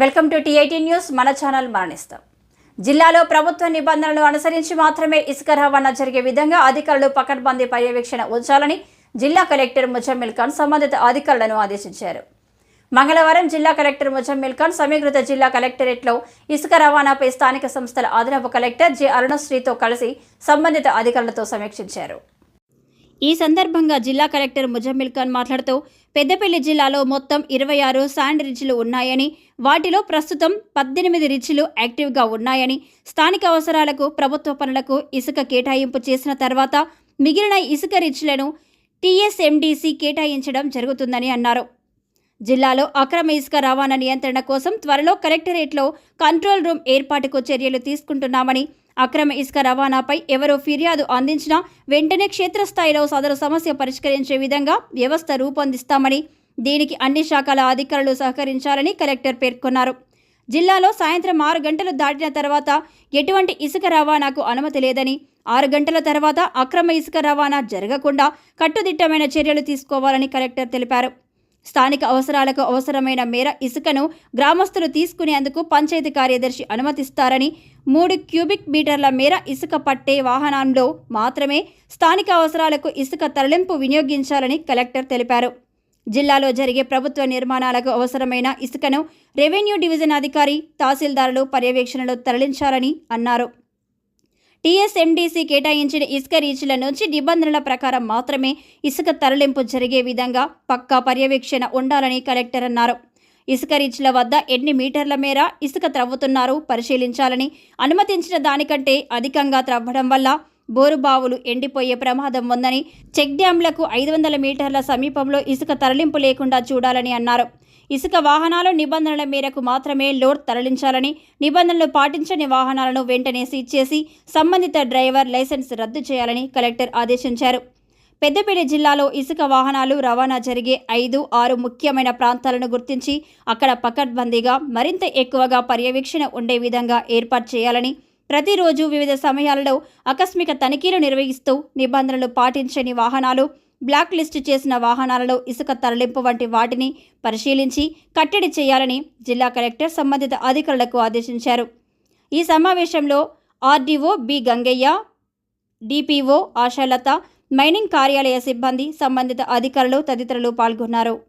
Welcome to TIT news. మన channel మరణిస్తాం. జిల్లాలో ప్రభుత్వ నిబంధనలు అనుసరించి మాత్రమే ఇసుక రవాణా జరిగే విధంగా అధికారులు పకడ్బందీ పర్యవేక్షణ ఉంచాలని జిల్లా కలెక్టర్ ముజమ్మిల్ ఖాన్ సంబంధిత అధికారులను ఆదేశించారు. మంగళవారం జిల్లా కలెక్టర్ ముజమ్మిల్ ఖాన్ సమీకృత జిల్లా కలెక్టరేట్లో ఇసుక రవాణాపై స్థానిక సంస్థల అదనపు కలెక్టర్ జె అరుణశ్రీతో కలిసి సంబంధిత అధికారులతో సమీక్షించారు. ఈ సందర్భంగా జిల్లా కలెక్టర్ ముజమ్మిల్ ఖాన్ మాట్లాడుతూ పెద్దపల్లి జిల్లాలో మొత్తం ఇరవై ఆరు శాండ్ రిచ్లు ఉన్నాయని వాటిలో ప్రస్తుతం పద్దెనిమిది రిచ్లు యాక్టివ్గా ఉన్నాయని స్థానిక అవసరాలకు ప్రభుత్వ పనులకు ఇసుక కేటాయింపు చేసిన తర్వాత మిగిలిన ఇసుక రిచ్లను టీఎస్ఎండిసి కేటాయించడం జరుగుతుందని అన్నారు. జిల్లాలో అక్రమ ఇసుక రవాణా నియంత్రణ కోసం త్వరలో కలెక్టరేట్లో కంట్రోల్ రూమ్ ఏర్పాటుకు చర్యలు తీసుకుంటున్నామని అక్రమ ఇసుక రవాణాపై ఎవరో ఫిర్యాదు అందించినా వెంటనే క్షేత్రస్థాయిలో సదరు సమస్య పరిష్కరించే విధంగా వ్యవస్థ రూపొందిస్తామని దీనికి అన్ని శాఖల అధికారులు సహకరించాలని కలెక్టర్ పేర్కొన్నారు. జిల్లాలో సాయంత్రం ఆరు గంటలు దాటిన తర్వాత ఎటువంటి ఇసుక రవాణాకు అనుమతి లేదని ఆరు గంటల తర్వాత అక్రమ ఇసుక రవాణా జరగకుండా కట్టుదిట్టమైన చర్యలు తీసుకోవాలని కలెక్టర్ తెలిపారు. స్థానిక అవసరాలకు అవసరమైన మేర ఇసుకను గ్రామస్తులు తీసుకునేందుకు పంచాయతీ కార్యదర్శి అనుమతిస్తారని మూడు క్యూబిక్ మీటర్ల మేర ఇసుక పట్టే వాహనంలో మాత్రమే స్థానిక అవసరాలకు ఇసుక తరలింపు వినియోగించాలని కలెక్టర్ తెలిపారు. జిల్లాలో జరిగే ప్రభుత్వ నిర్మాణాలకు అవసరమైన ఇసుకను రెవెన్యూ డివిజన్ అధికారి తహసీల్దారులు పర్యవేక్షణలో తరలించాలని అన్నారు. టీఎస్ఎండీసీ కేటాయించిన ఇసుక రీచ్ల నుంచి నిబంధనల ప్రకారం మాత్రమే ఇసుక తరలింపు జరిగే విధంగా పక్కా పర్యవేక్షణ ఉండాలని కలెక్టర్ అన్నారు. ఇసుక రీచ్ల వద్ద ఎన్ని మీటర్ల మేర ఇసుక త్రవ్వుతున్నారు పరిశీలించాలని అనుమతించిన దానికంటే అధికంగా త్రవ్వడం వల్ల బోరుబావులు ఎండిపోయే ప్రమాదం ఉందని చెక్ డ్యాంలకు ఐదు వందల మీటర్ల సమీపంలో ఇసుక తరలింపు లేకుండా చూడాలని అన్నారు. ఇసుక వాహనాలు నిబంధనల మేరకు మాత్రమే లోడ్ తరలించాలని నిబంధనలు పాటించని వాహనాలను వెంటనే సీజ్ చేసి సంబంధిత డ్రైవర్ లైసెన్స్ రద్దు చేయాలని కలెక్టర్ ఆదేశించారు. పెద్దపల్లి జిల్లాలో ఇసుక వాహనాలు రవాణా జరిగే ఐదు ఆరు ముఖ్యమైన ప్రాంతాలను గుర్తించి అక్కడ పకడ్బందీగా మరింత ఎక్కువగా పర్యవేక్షణ ఉండే విధంగా ఏర్పాటు చేయాలని ప్రతిరోజు వివిధ సమయాలలో ఆకస్మిక తనిఖీలు నిర్వహిస్తూ నిబంధనలు పాటించని వాహనాలు బ్లాక్ లిస్టు చేసిన వాహనాలలో ఇసుక తరలింపు వంటి వాటిని పరిశీలించి కట్టడి చేయాలని జిల్లా కలెక్టర్ సంబంధిత అధికారులకు ఆదేశించారు. ఈ సమావేశంలో RDO B Gangaiah DPO Ashalatha mining కార్యాలయ సిబ్బంది సంబంధిత అధికారులు తదితరులు పాల్గొన్నారు.